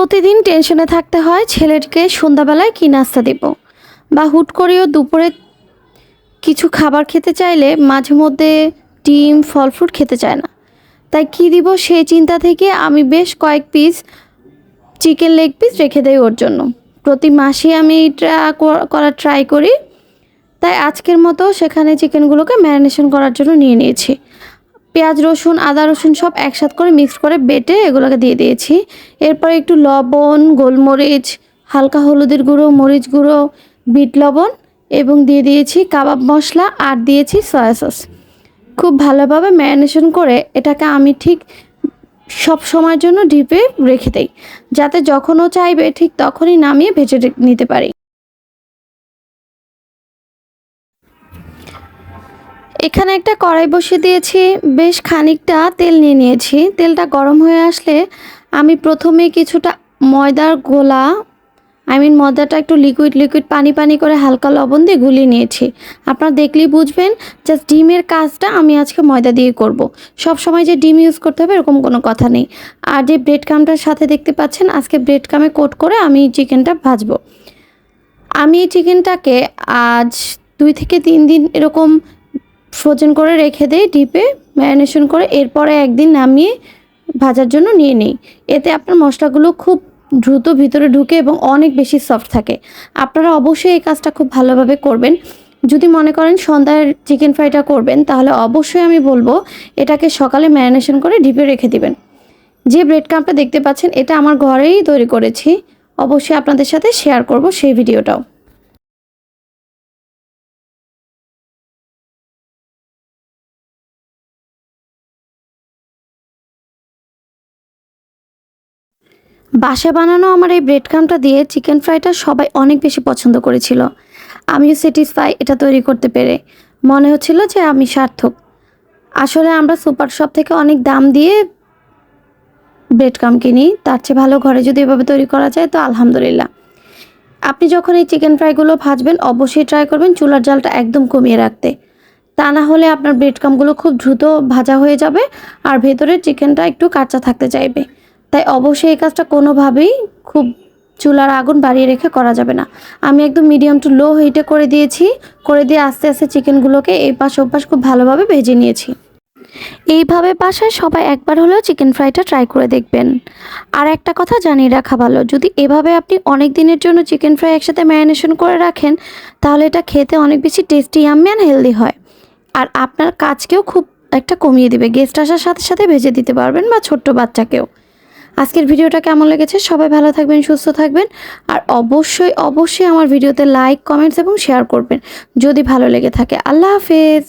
প্রতিদিন টেনশনে থাকতে হয় ছেলেকে সন্ধ্যাবেলায় কী নাস্তা দেব? বা হুট করেও দুপুরে কিছু খাবার খেতে চাইলে মাঝে মধ্যে ডিম, ফল ফ্রুট খেতে চায় না। তাই কী দিব সেই চিন্তা থেকে আমি বেশ কয়েক পিস চিকেন লেগ পিস রেখে দেই ওর জন্য। প্রতি মাসে আমি এটা করার ট্রাই করি। তাই আজকের মতো সেখানে চিকেনগুলোকে ম্যারিনেশন করার জন্য নিয়ে নিয়েছি। পেঁয়াজ, রসুন, আদা, রসুন সব একসাথে করে মিক্স করে বেটে এগুলোকে দিয়ে দিয়েছি। এরপর একটু লবণ, গোলমরিচ, হালকা হলুদের গুঁড়ো, মরিচ গুঁড়ো, বিট লবণ এবং দিয়ে দিয়েছি কাবাব মশলা আর দিয়েছি সয়া সস। খুব ভালোভাবে ম্যারিনেশন করে এটাকে আমি ঠিক সব সময়ের জন্য ডিপে রেখে দেই, যাতে যখনও চাইবে ঠিক তখনই নামিয়ে ভেজে নিতে পারি। এখানে একটা কড়াই বসিয়ে দিয়েছি, বেশ খানিকটা তেল নিয়ে নিয়েছি। তেলটা গরম হয়ে আসলে আমি প্রথমে কিছুটা ময়দার গোলা আই মিন ময়দাটা একটু লিকুইড লিকুইড পানি পানি করে হালকা লবণ দিয়ে গুলিয়ে নিয়েছি। আপনারা দেখলেই বুঝবেন জাস্ট ডিমের কাজটা আমি আজকে ময়দা দিয়ে করব। সব সময় যে ডিম ইউজ করতে হবে এরকম কোনো কথা নেই। আর যে ব্রেড কামটার সাথে দেখতে পাচ্ছেন, আজকে ব্রেড কামে কোট করে আমি চিকেনটা ভাজবো। আমি এই চিকেনটাকে আজ দুই থেকে তিন দিন এরকম ফ্রোজেন করে রেখে দেই, ডিপে ম্যারিনেশন করে, এরপরে একদিন নামিয়ে ভাজার জন্য নিয়ে নিই। এতে আপনার মশলাগুলো খুব দ্রুত ভিতরে ঢুকে এবং অনেক বেশি সফট থাকে। আপনারা অবশ্যই এই কাজটা খুব ভালোভাবে করবেন। যদি মনে করেন সন্ধ্যার চিকেন ফ্রাইটা করবেন, তাহলে অবশ্যই আমি বলব, এটাকে সকালে ম্যারিনেশন করে ডিপে রেখে দিবেন। যে ব্রেড কামটা দেখতে পাচ্ছেন, এটা আমার ঘরেই তৈরি করেছি। অবশ্যই আপনাদের সাথে শেয়ার করব সেই ভিডিওটাও বাসা বানানো আমার এই ব্রেড ক্রামটা দিয়ে চিকেন ফ্রাইটা সবাই অনেক বেশি পছন্দ করেছিল। আমিও স্যাটিসফাই এটা তৈরি করতে পেরে। মনে হচ্ছিল যে আমি সার্থক। আসলে আমরা সুপার শপ থেকে অনেক দাম দিয়ে ব্রেড ক্রাম কিনি, তার চেয়ে ভালো ঘরে যদি এভাবে তৈরি করা যায় তো আলহামদুলিল্লাহ। আপনি যখন এই চিকেন ফ্রাইগুলো ভাজবেন, অবশ্যই ট্রাই করবেন চুলার জালটা একদম কমিয়ে রাখতে। তা না হলে আপনার ব্রেড ক্রামগুলো খুব দ্রুত ভাজা হয়ে যাবে আর ভেতরের চিকেনটা একটু কাঁচা থাকতে চাইবে। তাই অবশ্যই এই কাজটা কোনোভাবেই খুব চুলার আগুন বাড়িয়ে রেখে করা যাবে না। আমি একদম মিডিয়াম টু লো হিটে করে দিয়েছি, করে দিয়ে আস্তে আস্তে চিকেনগুলোকে এই পাশ ওপাশ খুব ভালোভাবে ভেজে নিয়েছি। এইভাবে বাসায় সবাই একবার হলেও চিকেন ফ্রাইটা ট্রাই করে দেখবেন। আর একটা কথা জানিয়ে রাখা ভালো, যদি এভাবে আপনি অনেক দিনের জন্য চিকেন ফ্রাই একসাথে ম্যারিনেশন করে রাখেন, তাহলে এটা খেতে অনেক বেশি টেস্টি ইয়াম্মি অ্যান্ড হেলদি হয়। আর আপনার কাজকেও খুব একটা কমিয়ে দিবে গেস্ট আসার সাথে সাথে ভেজে দিতে পারবেন বা ছোট্ট বাচ্চাকেও। আজকের ভিডিওটা কেমন লেগেছে? সবাই ভালো থাকবেন, সুস্থ থাকবেন। আর অবশ্যই অবশ্যই আমার ভিডিওতে লাইক কমেন্টস এবং শেয়ার করবেন। যদি ভালো লেগে থাকে, আল্লাহ হাফেজ।